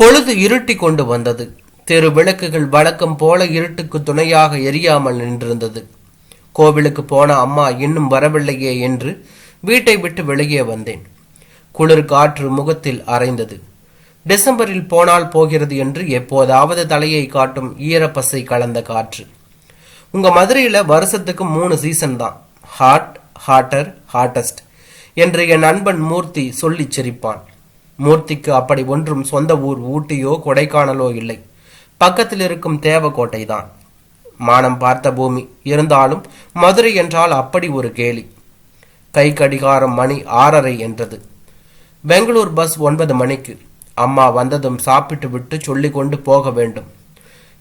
பொழுது இருட்டி கொண்டு வந்தது. தெரு விளக்குகள் வழக்கம் போல இருட்டுக்கு துணையாக எரியாமல் நின்றிருந்தது. கோவிலுக்கு போன அம்மா இன்னும் வரவில்லையே என்று வீட்டை விட்டு வெளியே வந்தேன். குளிர் காற்று முகத்தில் அரைந்தது. டிசம்பரில் போனால் போகிறது என்று எப்போதாவது தலையை காட்டும் ஈரப்பசை கலந்த காற்று. உங்க மதுரையில வருஷத்துக்கு மூணு சீசன் தான். ஹாட் ஹாட்டர் ஹாட்டஸ்ட் என்று என் நண்பன் மூர்த்தி சொல்லிச் சிரிப்பான். மூர்த்திக்கு அப்படி ஒன்றும் சொந்த ஊர் ஊட்டியோ கொடைக்கானலோ இல்லை. பக்கத்தில் இருக்கும் தேவக்கோட்டை தான். மானம் பார்த்த பூமி. இருந்தாலும் மதுரை என்றால் அப்படி ஒரு கேலி. கை கடிகாரம் மணி ஆறரை என்றது. பெங்களூர் பஸ் ஒன்பது மணிக்கு. அம்மா வந்ததும் சாப்பிட்டு விட்டு சொல்லி கொண்டு போக வேண்டும்.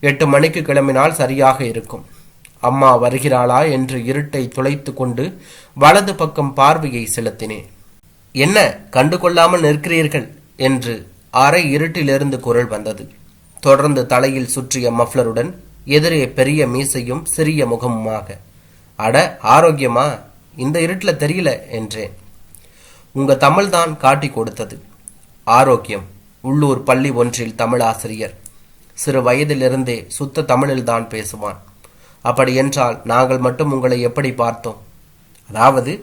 எட்டு மணிக்கு கிளம்பினால் சரியாக இருக்கும். அம்மா வருகிறாளா என்று இருட்டை துளைத்து கொண்டு வலது பக்கம் பார்வையை செலுத்தினேன். என்ன கண்டு கொள்ளாமல் நிற்கிறீர்கள்? என்று அரை இருட்டிலிருந்து குரல் வந்தது. தொடர்ந்து தலையில் சுற்றிய மஃப்ளருடன் எதிரே பெரிய மீசையும் சிறிய முகமுமாக அட ஆரோக்கியமா? இந்த இருட்டில் தெரியல என்றேன். உங்க தமிழ் தான் காட்டி கொடுத்தது. ஆரோக்கியம். உள்ளூர் பள்ளி ஒன்றில் தமிழ் ஆசிரியர். சிறு வயதிலிருந்தே சுத்த தமிழில் தான் பேசுவான். அப்படி என்றால் நாங்கள் மட்டும் உங்களை எப்படி பார்த்தோம்? அதாவது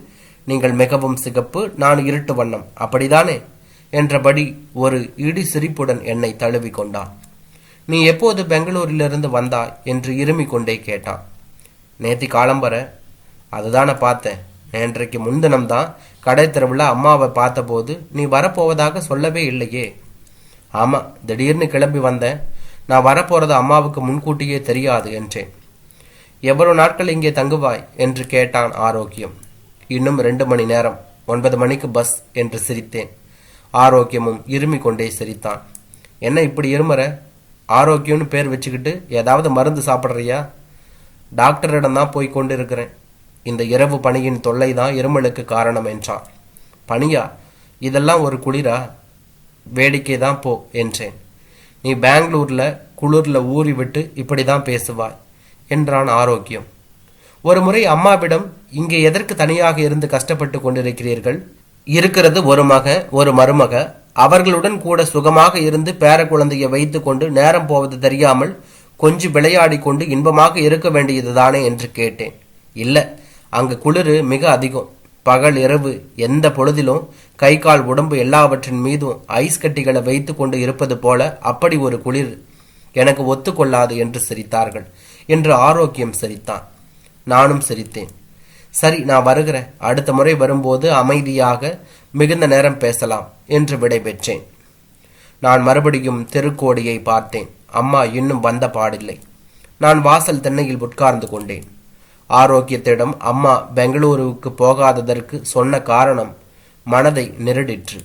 நீங்கள் மிகவும் சிகப்பு நான் இருட்டு வண்ணம். அப்படிதானே? என்றபடி ஒரு இடி சிரிப்புடன் என்னை தழுவி கொண்டான். நீ எப்போது பெங்களூரிலிருந்து வந்தாய் என்று இருமிக் கொண்டே கேட்டான். நேத்தி காலம்பர அதுதானே பார்த்தேன். நேற்றைக்கு முன்தினம் தான் கடை தெருவில் அம்மாவை பார்த்தபோது நீ வரப்போவதாக சொல்லவே இல்லையே. ஆமா திடீர்னு கிளம்பி வந்தேன். நான் வரப்போறது அம்மாவுக்கு முன்கூட்டியே தெரியாது என்றேன். எவ்வளவு நாட்கள் இங்கே தங்குவாய்? என்று கேட்டான் ஆரோக்கியம். இன்னும் ரெண்டு மணி நேரம். ஒன்பது மணிக்கு பஸ் என்று சிரித்தேன். ஆரோக்கியமும் இருமி கொண்டே சிரித்தான். என்ன இப்படி இருமுற? ஆரோக்கியம்னு பேர் வச்சுக்கிட்டு ஏதாவது மருந்து சாப்பிட்றியா? டாக்டரிடம் தான் போய் கொண்டிருக்கிறேன். இந்த இரவு பணியின் தொல்லை தான் இருமலுக்கு காரணம் என்றான். பணியா? இதெல்லாம் ஒரு குளிரா? வேடிக்கை தான் போ என்றேன். நீ பெங்களூரில் குளிரில் ஊறி விட்டு இப்படி தான் பேசுவாய் என்றான் ஆரோக்கியம். ஒரு முறை அம்மாவிடம் இங்கே எதற்கு தனியாக இருந்து கஷ்டப்பட்டு கொண்டிருக்கிறீர்கள்? இருக்கிறது ஒரு மக ஒரு மருமக. அவர்களுடன் கூட சுகமாக இருந்து பேர குழந்தையை வைத்துக் கொண்டு நேரம் போவது தெரியாமல் கொஞ்சம் விளையாடி கொண்டு இன்பமாக இருக்க வேண்டியதுதானே என்று கேட்டேன். இல்ல. அங்கு குளிர் மிக அதிகம். பகல் இரவு எந்த பொழுதிலும் கை கால் உடம்பு எல்லாவற்றின் மீதும் ஐஸ் கட்டிகளை வைத்து கொண்டு இருப்பது போல அப்படி ஒரு குளிர் எனக்கு ஒத்துக்கொள்ளாது என்று சிரித்தார்கள். என்று ஆரோக்கியம் சிரித்தான். நானும் சிரித்தேன். சரி நான் வருகிறேன். அடுத்த முறை வரும்போது அமைதியாக மிகுந்த நேரம் பேசலாம் என்று விடைபெற்றேன். நான் மறுபடியும் தெருக்கோடியை பார்த்தேன். அம்மா இன்னும் வந்த பாடில்லை. நான் வாசல் தென்னையில் உட்கார்ந்து கொண்டேன். ஆரோக்கியத்திடம் அம்மா பெங்களூருவுக்கு போகாததற்கு சொன்ன காரணம் மனதை நெருடிற்று.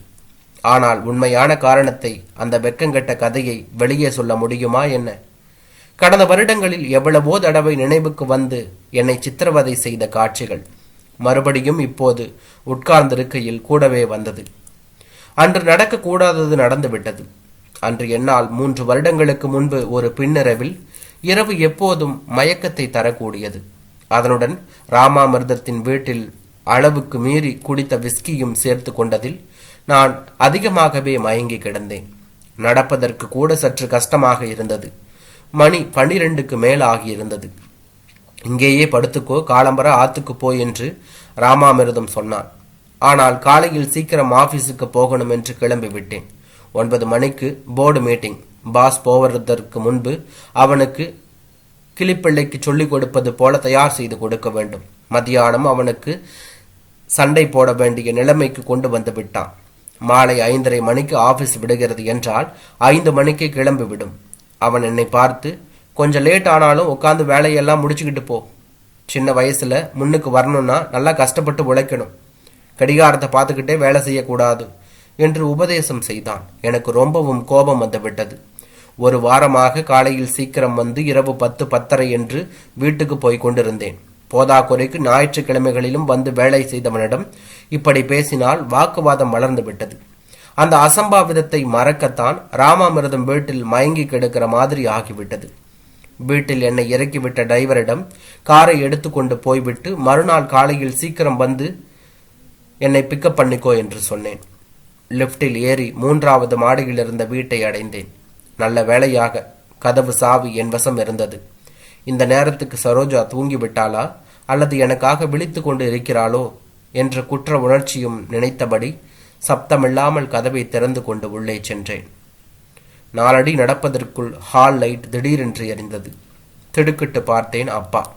ஆனால் உண்மையான காரணத்தை அந்த வெக்கங்கெட்ட கதையை வெளியே சொல்ல முடியுமா என்ன? கடந்த வருடங்களில் எவ்வளவோ தடவை நினைவுக்கு வந்து என்னை சித்திரவதை செய்த காட்சிகள் மறுபடியும் இப்போது உட்கார்ந்திருக்கையில் கூடவே வந்தது. அன்று நடக்கக்கூடாதது நடந்துவிட்டது. அன்று என்னால் மூன்று வருடங்களுக்கு முன்பு ஒரு பின்னிரவில் இரவு எப்போதும் மயக்கத்தை தரக்கூடியது. அதனுடன் ராமாமிர்தத்தின் வீட்டில் அளவுக்கு மீறி குடித்த விஸ்கியும் சேர்த்து கொண்டதில் நான் அதிகமாகவே மயங்கி கிடந்தேன். நடப்பதற்கு கூட சற்று கஷ்டமாக இருந்தது. மணி பனிரெண்டுக்கு மேல் ஆகியிருந்தது இங்கேயே படுத்துக்கோ காலம்பர ஆத்துக்கு போ என்று ராமாமிர்தம் சொன்னான். ஆனால் காலையில் சீக்கிரம் ஆபீஸுக்கு போகணும் என்று கிளம்பி விட்டேன். ஒன்பது மணிக்கு போர்டு மீட்டிங் பாஸ் போவதற்கு முன்பு அவனுக்கு கிளிப்பிள்ளைக்கு சொல்லிக் கொடுப்பது போல தயார் செய்து கொடுக்க வேண்டும். மத்தியானம் அவனுக்கு சண்டை போட வேண்டிய நிலைமைக்கு கொண்டு வந்து விட்டான். மாலை ஐந்தரை மணிக்கு ஆபீஸ் விடுகிறது என்றால் ஐந்து மணிக்கு கிளம்பிவிடும். அவன் என்னை பார்த்து கொஞ்சம் லேட் ஆனாலும் உட்காந்து வேலையெல்லாம் முடிச்சுக்கிட்டு போ. சின்ன வயசில் முன்னுக்கு வரணும்னா நல்லா கஷ்டப்பட்டு உழைக்கணும். கடிகாரத்தை பார்த்துக்கிட்டே வேலை செய்யக்கூடாது என்று உபதேசம் செய்தான். எனக்கு ரொம்பவும் கோபம் வந்துவிட்டது ஒரு வாரமாக காலையில் சீக்கிரம் வந்து இரவு பத்து பத்தரை என்று வீட்டுக்கு போய் கொண்டிருந்தேன். போதாக்குறைக்கு ஞாயிற்றுக்கிழமைகளிலும் வந்து வேலை செய்தவனிடம் இப்படி பேசினால் வாக்குவாதம் வளர்ந்து விட்டது. அந்த அசம்பாவிதத்தை மறக்கத்தான் ராமாமிரதம் வீட்டில் மயங்கி கிடக்கிற மாதிரி ஆகிவிட்டது. வீட்டில் என்னை இறக்கிவிட்ட டிரைவரிடம் காரை எடுத்துக்கொண்டு போய்விட்டு மறுநாள் காலையில் சீக்கிரம் வந்து என்னை பிக்கப் பண்ணிக்கோ என்று சொன்னேன். லிப்டில் ஏறி மூன்றாவது மாடியில் இருந்த வீட்டை அடைந்தேன். நல்ல வேளையாக கதவு சாவி என் வசம் இருந்தது. இந்த நேரத்துக்கு சரோஜா தூங்கிவிட்டாளா அல்லது எனக்காக விழித்து கொண்டு இருக்கிறாளோ என்ற குற்ற உணர்ச்சியும் நினைத்தபடி சப்தமில்லாமல் கதவை திறந்து கொண்டு உள்ளே சென்றேன். நாலடி நடப்பதற்குள் ஹால் லைட் திடீரென்று எரிந்தது. திடுக்கிட்டு பார்த்தேன் அப்பா.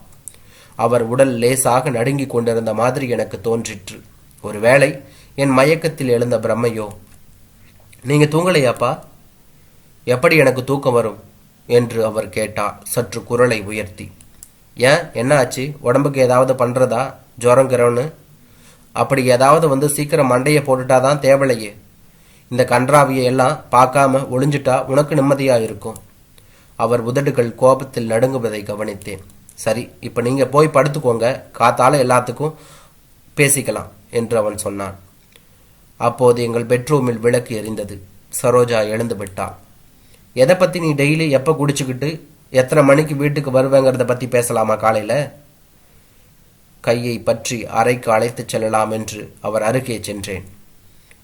அவர் உடல் லேசாக நடுங்கிக் கொண்டிருந்த மாதிரி எனக்கு தோன்றிற்று. ஒருவேளை என் மயக்கத்தில் எழுந்த பிரம்மையோ நீங்க தூங்கலையாப்பா? எப்படி எனக்கு தூக்கம் வரும்? என்று அவர் கேட்டார் சற்று குரலை உயர்த்தி. ஏன்? என்ன ஆச்சு? உடம்புக்கு ஏதாவது பண்றதா? ஜுரம் அப்படி ஏதாவது வந்து சீக்கிரம் மண்டையை போட்டுட்டாதான் தேவலையே இந்த கன்றாவியை எல்லாம் பார்க்காம ஒளிஞ்சிட்டா உனக்கு நிம்மதியா இருக்கும் அவர் உதடுகள் கோபத்தில் நடுங்குவதை கவனித்தேன். சரி இப்ப நீங்க போய் படுத்துக்கோங்க. காத்தால எல்லாத்துக்கும் பேசிக்கலாம் என்று அவன் சொன்னான். அப்போது எங்கள் பெட்ரூமில் விளக்கு எரிந்தது. சரோஜா எழுந்து விட்டாள். எதை பத்தி நீ டெய்லி எப்ப குடிச்சுக்கிட்டு எத்தனை மணிக்கு வீட்டுக்கு வருவேங்கிறத பத்தி பேசலாமா காலையில? கையை பற்றி அறைக்கு அழைத்துச் செல்லலாம் என்று அவர் அருகே சென்றேன்.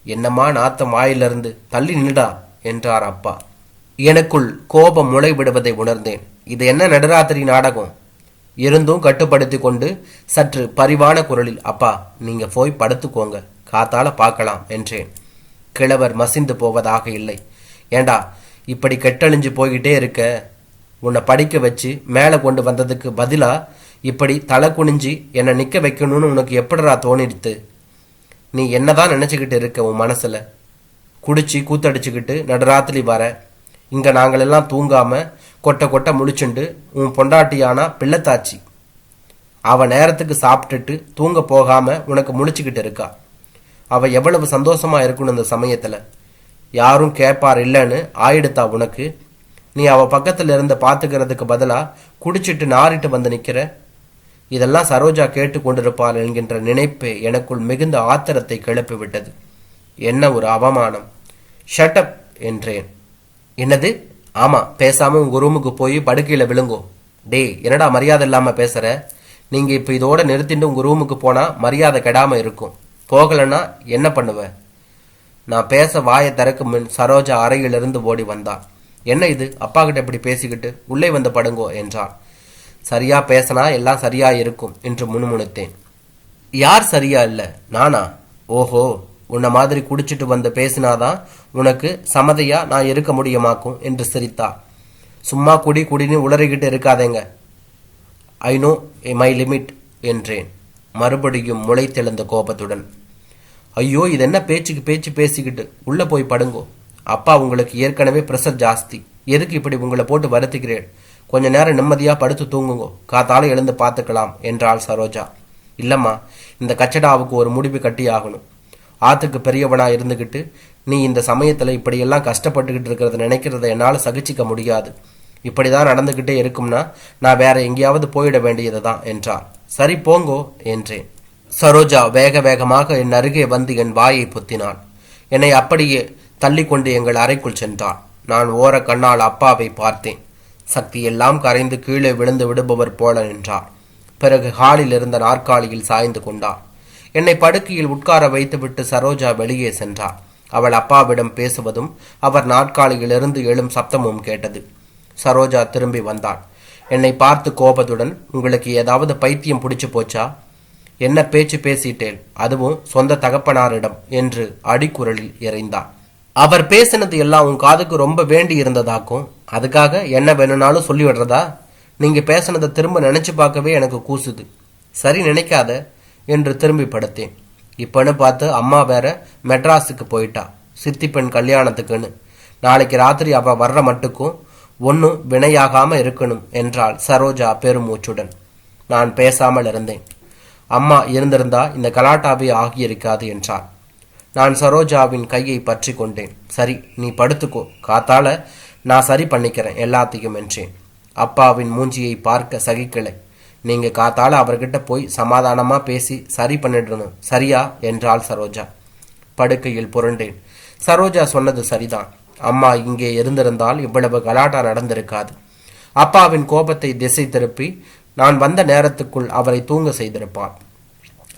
என்னம்மா நாத்தம் வாயிலிருந்து தள்ளி நின்றா என்றார் அப்பா. எனக்குள் கோபம் முளைவிடுவதை உணர்ந்தேன். இது என்ன நடுராத்திரி நாடகம்? இருந்தும் கட்டுப்படுத்தி கொண்டு சற்று பரிவான குரலில் அப்பா நீங்க போய் படுத்துக்கோங்க. காத்தால பார்க்கலாம் என்றேன். கிழவர் மசிந்து போவதாக இல்லை. ஏண்டா இப்படி கெட்டழிஞ்சு போய்கிட்டே இருக்க? உன்னை படிக்க வச்சு மேலே கொண்டு வந்ததுக்கு பதிலாக இப்படி தலை குனிஞ்சு என்னை நிற்க வைக்கணும்னு உனக்கு எப்படிடா தோணிடுத்து? நீ என்னதான் நினச்சிக்கிட்டு இருக்க உன் மனசில்? குடிச்சு கூத்தடிச்சுக்கிட்டு நடுராத்திரி வர இங்கே நாங்களெல்லாம் தூங்காமல் கொட்டை கொட்டை முழிச்சுண்டு உன் பொண்டாட்டியானா பிள்ளைத்தாச்சி. அவள் நேரத்துக்கு சாப்பிட்டுட்டு தூங்க போகாமல் உனக்கு முழிச்சுக்கிட்டு இருக்கா. அவள் எவ்வளவு சந்தோஷமாக இருக்கணும் இந்த சமயத்தில்? யாரும் கேட்பார் இல்லைன்னு ஆயிடுத்தா உனக்கு? நீ அவள் பக்கத்தில் இருந்து பார்த்துக்கிறதுக்கு பதிலாக குடிச்சிட்டு நாறிட்டு வந்து நிற்கிற இதெல்லாம் சரோஜா கேட்டுக்கொண்டிருப்பாள் என்கின்ற நினைப்பு எனக்குள் மிகுந்த ஆத்திரத்தை கிளப்பி விட்டது என்ன ஒரு அவமானம். ஷட்டப் என்றேன். என்னது? ஆமா பேசாம உங்க ரூமுக்கு போய் படுக்கையில விழுங்கோ. டேய் என்னடா மரியாதை இல்லாம பேசுற? நீங்க இப்ப இதோட நிறுத்திட்டு உங்க ரூமுக்கு போனா மரியாதை கெடாம இருக்கும். போகலன்னா என்ன பண்ணுவ? நான் பேச வாயை திறக்கு முன் சரோஜா அறையிலிருந்து ஓடி வந்தா. என்ன இது? அப்பா கிட்ட இப்படி பேசிக்கிட்டு? உள்ளே வந்து படுங்கோ என்றான். சரியா பேசினா எல்லாம் சரியா இருக்கும் என்று முணுமுணுத்தேன். யார் சரியா இல்லை? நானா? ஓஹோ உன்னை மாதிரி குடிச்சிட்டு வந்து பேசினாதான் உனக்கு சமதையா நான் இருக்க முடியுமாக்கும்? என்று சிரித்தா. சும்மா குடி குடின்னு உளறிக்கிட்டு இருக்காதேங்க. ஐ நோ மை லிமிட் என்றேன். மறுபடியும் முளைத்தெழுந்த கோபத்துடன். ஐயோ இது என்ன பேச்சுக்கு பேச்சு பேசிக்கிட்டு? உள்ளே போய் படுங்கோ. அப்பா உங்களுக்கு ஏற்கனவே ப்ரெஷர் ஜாஸ்தி. எதுக்கு இப்படி உங்களை போட்டு வருத்துக்கிறேன்? கொஞ்ச நேரம் நிம்மதியா படுத்து தூங்குங்கோ. காத்தால எழுந்து பார்த்துக்கலாம் என்றாள் சரோஜா. இல்லம்மா இந்த கச்சடாவுக்கு ஒரு முடிவு கட்டி ஆகணும். ஆத்துக்கு பெரியவனா இருந்துகிட்டு நீ இந்த சமயத்துல இப்படியெல்லாம் கஷ்டப்பட்டுக்கிட்டு இருக்கிறத நினைக்கிறத என்னால் சகிச்சிக்க முடியாது. இப்படிதான் நடந்துகிட்டே இருக்கும்னா நான் வேற எங்கேயாவது போயிட வேண்டியதுதான் என்றார் சரி போங்கோ என்றேன். சரோஜா வேக வேகமாக என் அருகே வந்து என் வாயை பொத்தினாள். என்னை அப்படியே தள்ளிக்கொண்டு எங்கள் அறைக்குள் சென்றாள். நான் ஓர கண்ணால் அப்பாவை பார்த்தேன். சக்தி எல்லாம் கரைந்து கீழே விழுந்து விடுபவர் போல நின்றார். பிறகு ஹாலில் இருந்த நாற்காலியில் சாய்ந்து கொண்டார். என்னை படுக்கையில் உட்கார வைத்துவிட்டு சரோஜா வெளியே சென்றார். அவள் அப்பாவிடம் பேசுவதும் அவர் நாற்காலியிலிருந்து எழும் சப்தமும் கேட்டது. சரோஜா திரும்பி வந்தாள். என்னை பார்த்து கோபத்துடன் உங்களுக்கு ஏதாவது பைத்தியம் பிடிச்சு போச்சா? என்ன பேச்சு பேசிட்டேன்? அதுவும் சொந்த தகப்பனாரிடம் என்று அடிக்குரலில் இறைந்தார் அவர் பேசினது எல்லாம் உன் காதுக்கு ரொம்ப வேண்டி இருந்ததாக்கும் அதுக்காக என்ன வேணும்னாலும் சொல்லி விடுறதா? நீங்கள் பேசினதை திரும்ப நினச்சி பார்க்கவே எனக்கு கூசுது. சரி நினைக்காத என்று திரும்பி படுத்தேன். இப்போன்னு பார்த்து அம்மா வேற மெட்ராஸுக்கு போயிட்டா சித்தி பெண் கல்யாணத்துக்குன்னு. நாளைக்கு ராத்திரி அவள் வர்ற மட்டுக்கும் ஒன்றும் வினையாகாமல் இருக்கணும் என்றாள் சரோஜா பெருமூச்சுடன். நான் பேசாமல் இருந்தேன். அம்மா இருந்திருந்தா இந்த கலாட்டாவே ஆகியிருக்காது என்றார் நான் சரோஜாவின் கையை பற்றி கொண்டேன். சரி நீ படுத்துக்கோ. காத்தால நான் சரி பண்ணிக்கிறேன் எல்லாத்தையும் என்றேன் அப்பாவின் மூஞ்சியை பார்க்க சகிக்கலை. நீங்கள் காத்தால அவர்கிட்ட போய் சமாதானமாக பேசி சரி பண்ணிடணும். சரியா? என்றாள் சரோஜா. படுக்கையில் புரண்டேன். சரோஜா சொன்னது சரிதான். அம்மா இங்கே இருந்திருந்தால் இவ்வளவு கலாட்டா நடந்திருக்காது. அப்பாவின் கோபத்தை திசை திருப்பி நான் வந்த நேரத்துக்குள் அவரை தூங்க செய்திருப்பார்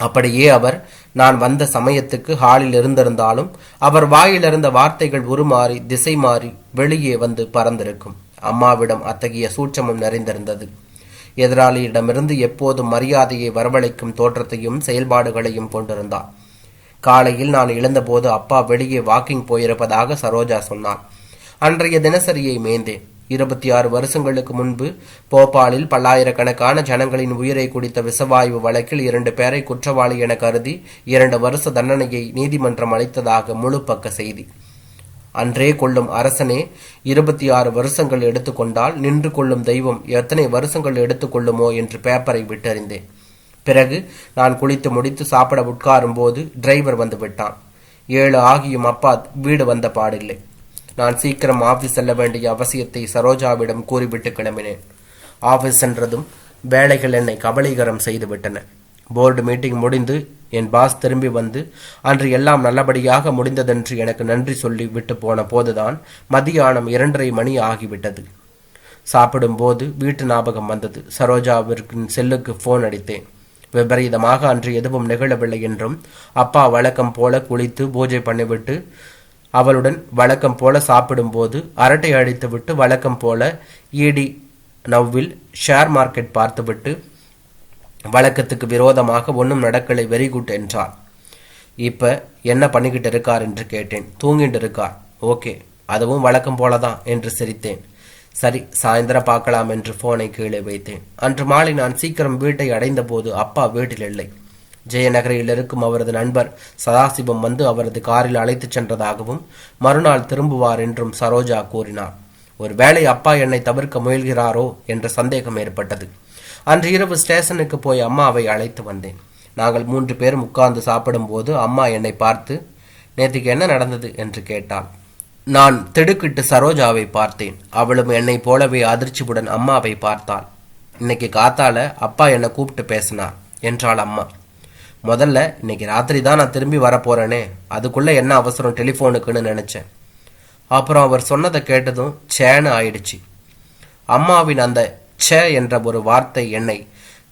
அப்படியே அவர் நான் வந்த சமயத்துக்கு ஹாலில் இருந்திருந்தாலும் அவர் வாயிலிருந்த வார்த்தைகள் உருமாறி திசை மாறி வெளியே வந்து பறந்திருக்கும். அம்மாவிடம் அத்தகைய சூட்சமம் நிறைந்திருந்தது. எதிராளியிடமிருந்து எப்போதும் மரியாதையை வரவழைக்கும் தோற்றத்தையும் செயல்பாடுகளையும் கொண்டிருந்தார் காலையில் நான் எழுந்தபோது அப்பா வெளியே வாக்கிங் போயிருப்பதாக சரோஜா சொன்னார் அன்றைய தினசரியை மேய்ந்தேன். இருபத்தி ஆறு வருஷங்களுக்கு முன்பு போபாலில் பல்லாயிரக்கணக்கான ஜனங்களின் உயிரை குடித்த விசவாயு வழக்கில் இரண்டு பேரை குற்றவாளி என கருதி இரண்டு வருஷ தண்டனையை நீதிமன்றம் அளித்ததாக முழு பக்க செய்தி. அன்றே கொள்ளும் அரசனே இருபத்தி ஆறு வருஷங்கள் எடுத்துக்கொண்டால் நின்று கொள்ளும் தெய்வம் எத்தனை வருஷங்கள் எடுத்துக்கொள்ளுமோ என்று பேப்பரை விட்டறிந்தேன். பிறகு நான் குளித்து முடித்து சாப்பிட உட்காரும் போது டிரைவர் வந்து விட்டான். ஏழு ஆகியும் அப்பா வீடு வந்த பாடில்லை. நான் சீக்கிரம் ஆஃபீஸ் செல்ல வேண்டிய அவசியத்தை சரோஜாவிடம் கூறிவிட்டு கிளம்பினேன். ஆஃபீஸ் சென்றதும் வேலைகள் என்னை கபலீகரம் செய்துவிட்டன. போர்டு மீட்டிங் முடிந்து என் பாஸ் திரும்பி வந்து அன்று எல்லாம் நல்லபடியாக முடிந்ததென்று எனக்கு நன்றி சொல்லி விட்டு போன போதுதான் மதியானம் இரண்டரை மணி ஆகிவிட்டது. சாப்பிடும்போது வீட்டு ஞாபகம் வந்தது. சரோஜாவிற்கு செல்லுக்கு ஃபோன் அடித்தேன். விபரீதமாக அன்று எதுவும் நிகழவில்லை என்றும் அப்பா வழக்கம் போல குளித்து பூஜை பண்ணிவிட்டு அவளுடன் வழக்கம் போல சாப்பிடும்போது அரட்டை அடித்துவிட்டு வழக்கம் போல ஈடி நவ்வில் ஷேர் மார்க்கெட் பார்த்துவிட்டு வழக்கத்துக்கு விரோதமாக ஒன்றும் நடக்கலை வெரி குட் என்றார் இப்போ என்ன பண்ணிக்கிட்டு இருக்கார் என்று கேட்டேன். தூங்கிட்டு இருக்கார். ஓகே அதுவும் வழக்கம் போலதான் என்று சிரித்தேன். சரி சாயந்தரம் பார்க்கலாம் என்று போனை கீழே வைத்தேன். அன்று மாலை நான் சீக்கிரம் வீட்டை அடைந்தபோது அப்பா வீட்டில் இல்லை. ஜெயநகரில் இருக்கும் அவரது நண்பர் சதாசிவம் வந்து அவரது காரில் அழைத்துச் சென்றதாகவும் மறுநாள் திரும்புவார் என்றும் சரோஜா கூறினார். ஒருவேளை அப்பா என்னை தவிர்க்க முயல்கிறாரோ என்ற சந்தேகம் ஏற்பட்டது. அன்று இரவு ஸ்டேஷனுக்கு போய் அம்மாவை அழைத்து வந்தேன். நாங்கள் மூன்று பேரும் உட்கார்ந்து சாப்பிடும்போது அம்மா என்னை பார்த்து நேற்றுக்கு என்ன நடந்தது? என்று கேட்டாள். நான் திடுக்கிட்டு சரோஜாவை பார்த்தேன். அவளும் என்னை போலவே அதிர்ச்சியுடன் அம்மாவை பார்த்தாள். இன்னைக்கு காத்தால அப்பா என்னை கூப்பிட்டு பேசினார் என்றாள் அம்மா. முதல்ல இன்னைக்கு ராத்திரி தான் நான் திரும்பி வரப்போறேனே. அதுக்குள்ள என்ன அவசரம் டெலிஃபோனுக்குன்னு நினைச்சேன். அப்புறம் அவர் சொன்னதை கேட்டதும் சேன்னு ஆயிடுச்சு. அம்மாவின் அந்த ச்ச என்ற ஒரு வார்த்தை என்னை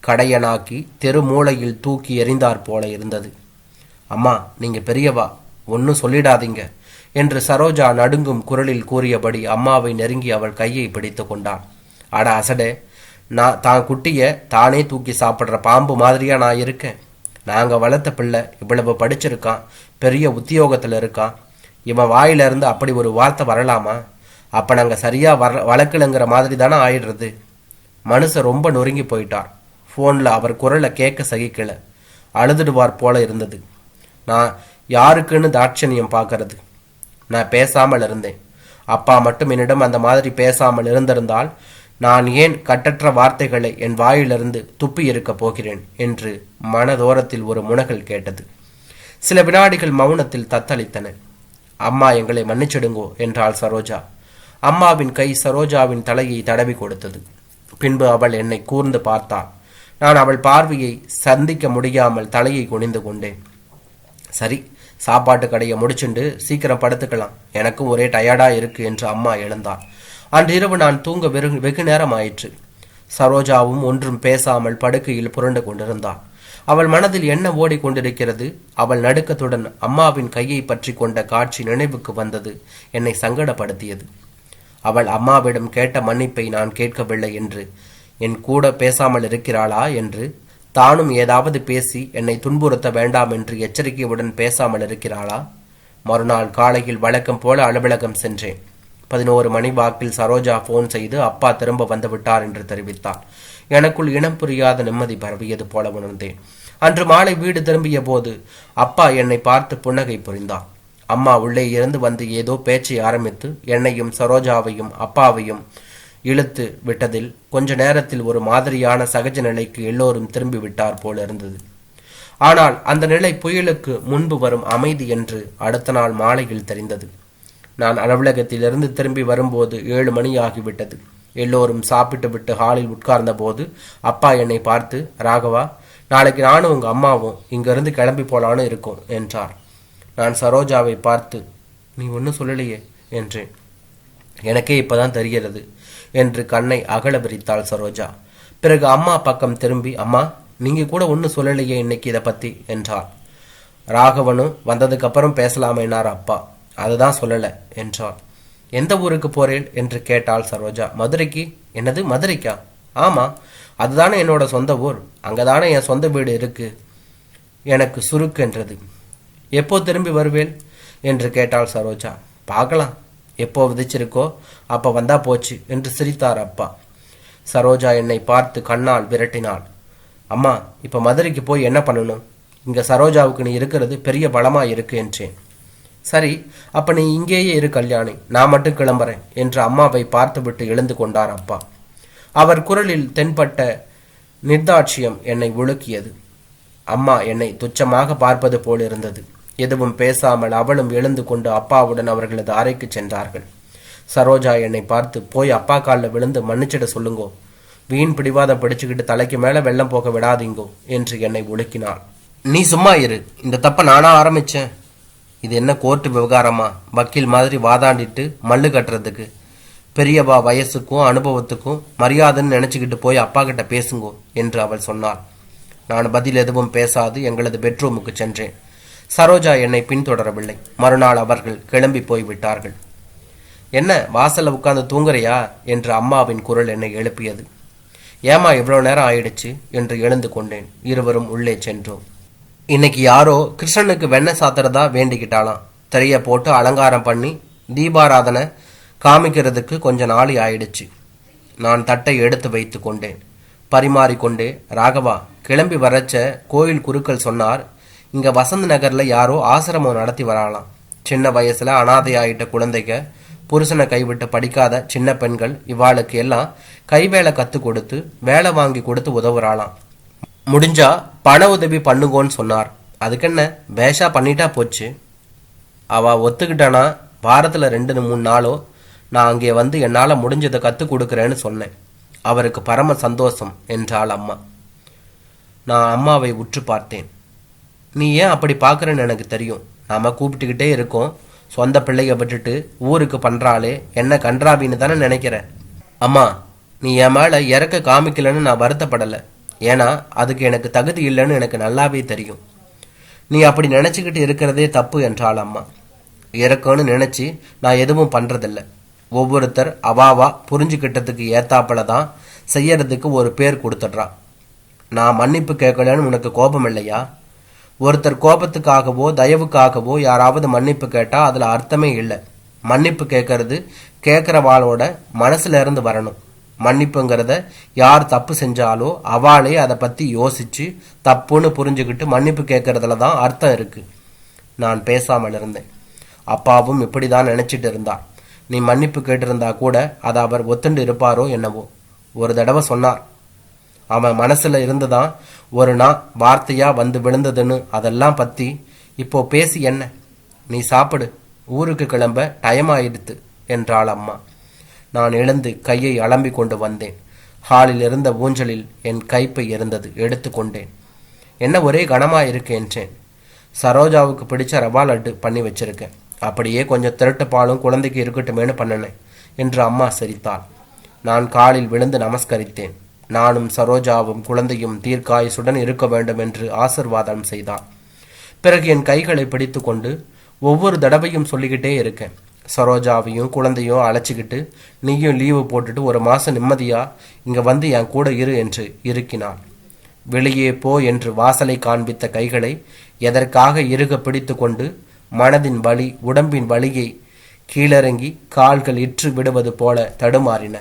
கடையனாக்கி தெரு மூலையில் தூக்கி எறிந்தாற் போல இருந்தது. அம்மா நீங்க பெரியவா ஒன்றும் சொல்லிடாதீங்க என்று சரோஜா நடுங்கும் குரலில் கூறியபடி அம்மாவை நெருங்கி அவள் கையை பிடித்து கொண்டான். அட அசடே நான் தான் குட்டிய தானே தூக்கி சாப்பிட்ற பாம்பு மாதிரியா நான் இருக்கேன். நாங்கள் வளர்த்த பிள்ளை இவ்வளவு படிச்சிருக்கான் பெரிய உத்தியோகத்தில் இருக்கான் இவன் வாயில இருந்து அப்படி ஒரு வார்த்தை வரலாமா? அப்போ நாங்கள் சரியா வர வளர்க்கலங்கிற மாதிரி தானே ஆயிடுறது. மனுஷன் ரொம்ப நொறுங்கி போயிட்டார். ஃபோனில் அவர் குரலை கேட்க சகிக்கல. அழுதுடுவார் போல இருந்தது. நான் யாருக்குன்னு தாட்சணியம் பார்க்கறது. நான் பேசாமல் இருந்தேன். அப்பா மட்டும் என்னிடம் அந்த மாதிரி பேசாமல் இருந்திருந்தால் நான் ஏன் கட்டற்ற வார்த்தைகளை என் வாயிலிருந்து துப்பி இருக்கப் போகிறேன்? என்று மனதோரத்தில் ஒரு முனகல் கேட்டது. சில வினாடிகள் மௌனத்தில் தத்தளித்தன. அம்மா எங்களை மன்னிச்சிடுங்கோ என்றாள் சரோஜா. அம்மாவின் கை சரோஜாவின் தலையை தடவி கொடுத்தது. பின்பு அவள் என்னை கூர்ந்து பார்த்தாள் நான் அவள் பார்வையை சந்திக்க முடியாமல் தலையை குனிந்து கொண்டேன். சரி சாப்பாட்டு கடையை முடிச்சுண்டு சீக்கிரம் படுத்துக்கலாம். எனக்கும் ஒரே டயர்டா இருக்கு என்று அம்மா எழுந்தாள். அன்றிரவு நான் தூங்க வெறு வெகு நேரம் ஆயிற்று சரோஜாவும் ஒன்றும் பேசாமல் படுக்கையில் புரண்டு கொண்டிருந்தாள் அவள் மனதில் என்ன ஓடிக்கொண்டிருக்கிறது அவள் நடுக்கத்துடன் அம்மாவின் கையை பற்றி கொண்ட காட்சி நினைவுக்கு வந்தது. என்னை சங்கடப்படுத்தியது. அவள் அம்மாவிடம் கேட்ட மன்னிப்பை நான் கேட்கவில்லை என்று. என் கூட பேசாமல் இருக்கிறாளா என்று. தானும் ஏதாவது பேசி என்னை துன்புறுத்த வேண்டாம் என்று எச்சரிக்கையுடன் பேசாமல் இருக்கிறாளா? மறுநாள் காலையில் வழக்கம் போல அலுவலகம் சென்றேன். பதினோரு மணி வாக்கில் சரோஜா போன் செய்து அப்பா திரும்ப வந்துவிட்டார் என்று தெரிவித்தார் எனக்குள் இனம் புரியாத நிம்மதி பரவியது போல உணர்ந்தேன். அன்று மாலை வீடு திரும்பிய போது அப்பா என்னை பார்த்து புன்னகை புரிந்தார். அம்மா உள்ளே இருந்து வந்து ஏதோ பேச்சை ஆரம்பித்து என்னையும் சரோஜாவையும் அப்பாவையும் இழுத்து விட்டதில் கொஞ்ச நேரத்தில் ஒரு மாதிரியான சகஜ நிலைக்கு எல்லோரும் திரும்பி விட்டார் போல இருந்தது. ஆனால் அந்த நிலை புயலுக்கு முன்பு வரும் அமைதி என்று அடுத்த நாள் மாலையில் தெரிந்தது. நான் அலுவலகத்திலிருந்து திரும்பி வரும்போது ஏழு மணி ஆகிவிட்டது எல்லோரும் சாப்பிட்டு விட்டு ஹாலில் உட்கார்ந்த போது அப்பா என்னை பார்த்து ராகவா நாளைக்கு நானும் உங்கள் அம்மாவும் இங்கிருந்து கிளம்பி போலான்னு இருக்கோம் என்றார். நான் சரோஜாவை பார்த்து நீ ஒன்றும் சொல்லலையே என்றேன். எனக்கே இப்போதான் தெரிகிறது என்று கண்ணை அகல விரித்தாள் சரோஜா. பிறகு அம்மா பக்கம் திரும்பி அம்மா நீங்கள் கூட ஒன்றும் சொல்லலையே இன்னைக்கு இதை பற்றி என்றாள் ராகவனும் வந்ததுக்கப்புறம் பேசலாமேனார் அப்பா அதுதான் சொல்லலை என்றாள் எந்த ஊருக்கு போறேன்? என்று கேட்டாள் சரோஜா. மதுரைக்கு. என்னது மதுரைக்கா? ஆமாம் அதுதானே என்னோட சொந்த ஊர். அங்கே தானே என் சொந்த வீடு இருக்கு. எனக்கு சுருக்கென்றது எப்போ திரும்பி வருவேன்? என்று கேட்டாள் சரோஜா. பார்க்கலாம். எப்போ விதிச்சிருக்கோ அப்போ வந்தா போச்சு என்று சிரித்தார் அப்பா. சரோஜா என்னை பார்த்து கண்ணால் விரட்டினாள். அம்மா இப்போ மதுரைக்கு போய் என்ன பண்ணணும்? இங்கே சரோஜாவுக்கு நீ இருக்கிறது பெரிய பலமாக இருக்கு என்றேன். சரி அப்ப நீ இங்கேயே இரு கல்யாணி நான் மட்டும் கிளம்புறேன் என்று அம்மாவை பார்த்துவிட்டு எழுந்து கொண்டார் அப்பா. அவர் குரலில் தென்பட்ட நிர்தாட்சியம் என்னை உலுக்கியது அம்மா என்னை துச்சமாக பார்ப்பது போல் இருந்தது. எதுவும் பேசாமல் அவளும் எழுந்து கொண்டு அப்பாவுடன் அவர்களது அறைக்கு சென்றார்கள். சரோஜா என்னை பார்த்து போய் அப்பா காலில் விழுந்து மன்னிச்சிட சொல்லுங்கோ. வீண் பிடிவாதம் பிடிச்சுக்கிட்டு தலைக்கு மேலே வெள்ளம் போக விடாதீங்கோ என்று என்னை உலுக்கினாள் நீ சும்மா இரு. இந்த தப்பை நானா ஆரம்பிச்சேன். இது என்ன கோர்ட்டு விவகாரமா? வக்கீல் மாதிரி வாதாண்டிட்டு மல்லு கட்டுறதுக்கு. பெரியவா வயசுக்கும் அனுபவத்துக்கும் மரியாதைன்னு நினச்சிக்கிட்டு போய் அப்பா கிட்ட பேசுங்கோ என்று அவள் சொன்னாள். நான் பதில் எதுவும் பேசாது எங்களது பெட்ரூமுக்கு சென்றேன். சரோஜா என்னை பின்தொடரவில்லை. மறுநாள் அவர்கள் கிளம்பி போய் விட்டார்கள் என்ன வாசல்ல உட்கார்ந்து தூங்குறியா? என்று அம்மாவின் குரல் என்னை எழுப்பியது. ஏமா இவ்வளோ நேரம் ஆயிடுச்சு? என்று எழுந்து கொண்டேன். இருவரும் உள்ளே சென்றோம். இன்னைக்கு யாரோ கிருஷ்ணனுக்கு வெண்ணெய் சாத்துறதா வேண்டிக்கிட்டாலாம் திரையை போட்டு அலங்காரம் பண்ணி தீபாராதனை காமிக்கிறதுக்கு கொஞ்ச நாளி ஆயிடுச்சு. நான் தட்டை எடுத்து வைத்து கொண்டேன். பரிமாறிக்கொண்டே ராகவா கிளம்பி வரச்ச கோயில் குருக்கள் சொன்னார் இங்கே வசந்த் நகரில் யாரோ ஆசிரமம் நடத்தி வராலாம் சின்ன வயசில் அனாதையாயிட்ட குழந்தைங்க புருஷனை கைவிட்டு படிக்காத சின்ன பெண்கள் இவாளுக்கு எல்லாம் கைவேலை கற்றுக் கொடுத்து வேலை வாங்கி கொடுத்து உதவுறாளாம். முடிஞ்சா பண உதவி பண்ணுங்கோன்னு சொன்னார். அதுக்கென்ன? பேஷா பண்ணிட்டா போச்சு. அவ ஒத்துக்கிட்டானா? வாரத்தில் ரெண்டு மூணு நாளோ? நான் அங்கே வந்து என்னால் முடிஞ்சதை கற்றுக் கொடுக்குறேன்னு சொன்னேன். அவருக்கு பரம சந்தோஷம் என்றாள் அம்மா. நான் அம்மாவை உற்று பார்த்தேன். நீ ஏன் அப்படி பார்க்குறேன்னு எனக்கு தெரியும். நாம் கூப்பிட்டுக்கிட்டே இருக்கோம். சொந்த பிள்ளைய விட்டுட்டு ஊருக்கு பண்ணுறாளே என்ன கன்றாவின்னு தானே நினைக்கிறேன் அம்மா நீ என் மேலே இறக்க காமிக்கலன்னு நான் வருத்தப்படலை. ஏன்னா அதுக்கு எனக்கு தகுதி இல்லைன்னு எனக்கு நல்லாவே தெரியும். நீ அப்படி நினச்சிக்கிட்டு இருக்கிறதே தப்பு என்றாள் அம்மா. இறக்கும்னு நினச்சி நான் எதுவும் பண்ணுறதில்ல ஒவ்வொருத்தர் அவாவா புரிஞ்சுக்கிட்டதுக்கு ஏத்தாப்பில் தான் செய்யறதுக்கு ஒரு பேர் கொடுத்துட்றா. நான் மன்னிப்பு கேட்கலன்னு உனக்கு கோபம் இல்லையா? ஒருத்தர் கோபத்துக்காகவோ தயவுக்காகவோ யாராவது மன்னிப்பு கேட்டால் அதில் அர்த்தமே இல்லை. மன்னிப்பு கேட்கறது கேட்கறவாளோட மனசுல இருந்து வரணும். மன்னிப்புங்கிறத யார் தப்பு செஞ்சாலோ அவளே அதை பற்றி யோசிச்சு தப்புன்னு புரிஞ்சுக்கிட்டு மன்னிப்பு கேட்கறதுல தான் அர்த்தம் இருக்கு. நான் பேசாமல் இருந்தேன். அப்பாவும் இப்படிதான் நினைச்சிட்டு இருந்தார் நீ மன்னிப்பு கேட்டிருந்தா கூட அதை அவர் ஒத்துண்டு இருப்பாரோ என்னவோ. ஒரு தடவை சொன்னார். அவன் மனசுல இருந்துதான் ஒரு நாள் வார்த்தையாக வந்து விழுந்ததுன்னு அதெல்லாம் பற்றி இப்போ பேசி என்ன? நீ சாப்பிடு. ஊருக்கு கிளம்ப டைம் ஆயிடுத்து என்றாள் அம்மா. நான் எழுந்து கையை அலம்பிக் கொண்டு வந்தேன். ஹாலில் இருந்த ஊஞ்சலில் என் கைப்பை இருந்தது எடுத்துக்கொண்டேன் என்ன ஒரே கனமா இருக்கு? என்றேன். சரோஜாவுக்கு பிடிச்ச ரவா லட்டு பண்ணி வச்சிருக்கேன். அப்படியே கொஞ்சம் திரட்டு பாலும் குழந்தைக்கு இருக்கட்டுமேனு பண்ணினேன் என்று அம்மா சிரித்தாள். நான் காலில் விழுந்து நமஸ்கரித்தேன். நானும் சரோஜாவும் குழந்தையும் தீர்க்காயுசுடன் இருக்க வேண்டும் என்று ஆசிர்வாதம் செய்தான் பிறகு என் கைகளை பிடித்துக்கொண்டு ஒவ்வொரு தடவையும் சொல்லிக்கிட்டே இருக்கேன். சரோஜாவையும் குழந்தையும் அழைச்சிக்கிட்டு நீயும் லீவு போட்டுட்டு ஒரு மாதம் நிம்மதியா? இங்கே வந்து என் கூட இரு என்று இருக்கினாள் வெளியே போ என்று வாசலை காண்பித்த கைகளை எதற்காக இறுக பிடித்துக்கொண்டு மனதின் வலி உடம்பின் வலியை கீழறங்கி கால்கள் இற்று விடுவது போல தடுமாறின.